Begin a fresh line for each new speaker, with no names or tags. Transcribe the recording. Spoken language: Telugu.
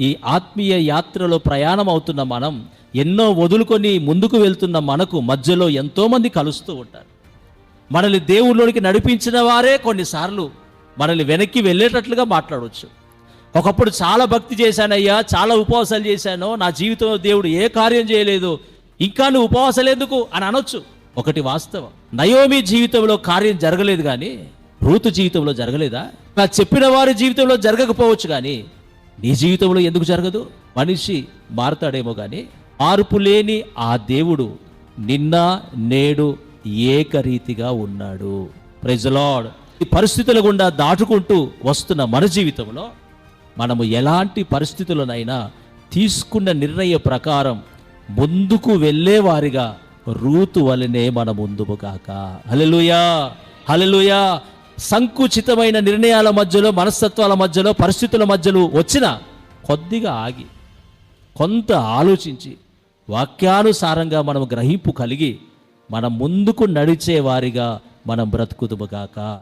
ఈ ఆత్మీయ యాత్రలో ప్రయాణం అవుతున్న మనం ఎన్నో వదులుకొని ముందుకు వెళ్తున్న మనకు మధ్యలో ఎంతోమంది కలుస్తూ ఉంటారు. మనల్ని దేవుళ్ళలోనికి నడిపించిన వారే కొన్నిసార్లు మనల్ని వెనక్కి వెళ్ళేటట్లుగా మాట్లాడవచ్చు ఒకప్పుడు చాలా భక్తి చేశానయ్యా చాలా ఉపవాసాలు చేశాను నా జీవితంలో దేవుడు ఏ కార్యం చేయలేదు ఇంకా నువ్వు ఉపవాసాలు ఎందుకు అని అనొచ్చు. ఒకటి వాస్తవం. నయోమి జీవితంలో కార్యం జరగలేదు కానీ రూతు జీవితంలో జరగలేదా? నా చెప్పిన వారి జీవితంలో జరగకపోవచ్చు కానీ నీ జీవితంలో ఎందుకు జరగదు? మనిషి మారుతాడేమో కానీ మార్పు లేని ఆ దేవుడు నిన్న నేడు ఏకరీతిగా ఉన్నాడు. ప్రజలాడ్ ఈ పరిస్థితుల గుండా దాటుకుంటూ వస్తున్న మన జీవితంలో మనము ఎలాంటి పరిస్థితులనైనా తీసుకున్న నిర్ణయ ప్రకారం ముందుకు వెళ్ళేవారిగా రూతు వలనే మన ముందుకు కాక హలలుయా హలలుయా సంకుచితమైన నిర్ణయాల మధ్యలో మనస్తత్వాల మధ్యలో పరిస్థితుల మధ్యలో వచ్చిన కొద్దిగా ఆగి కొంత ఆలోచించి వాక్యానుసారంగా మనం గ్రహింపు కలిగి మనం ముందుకు నడిచే వారిగా మనం బ్రతుకుదుముగాక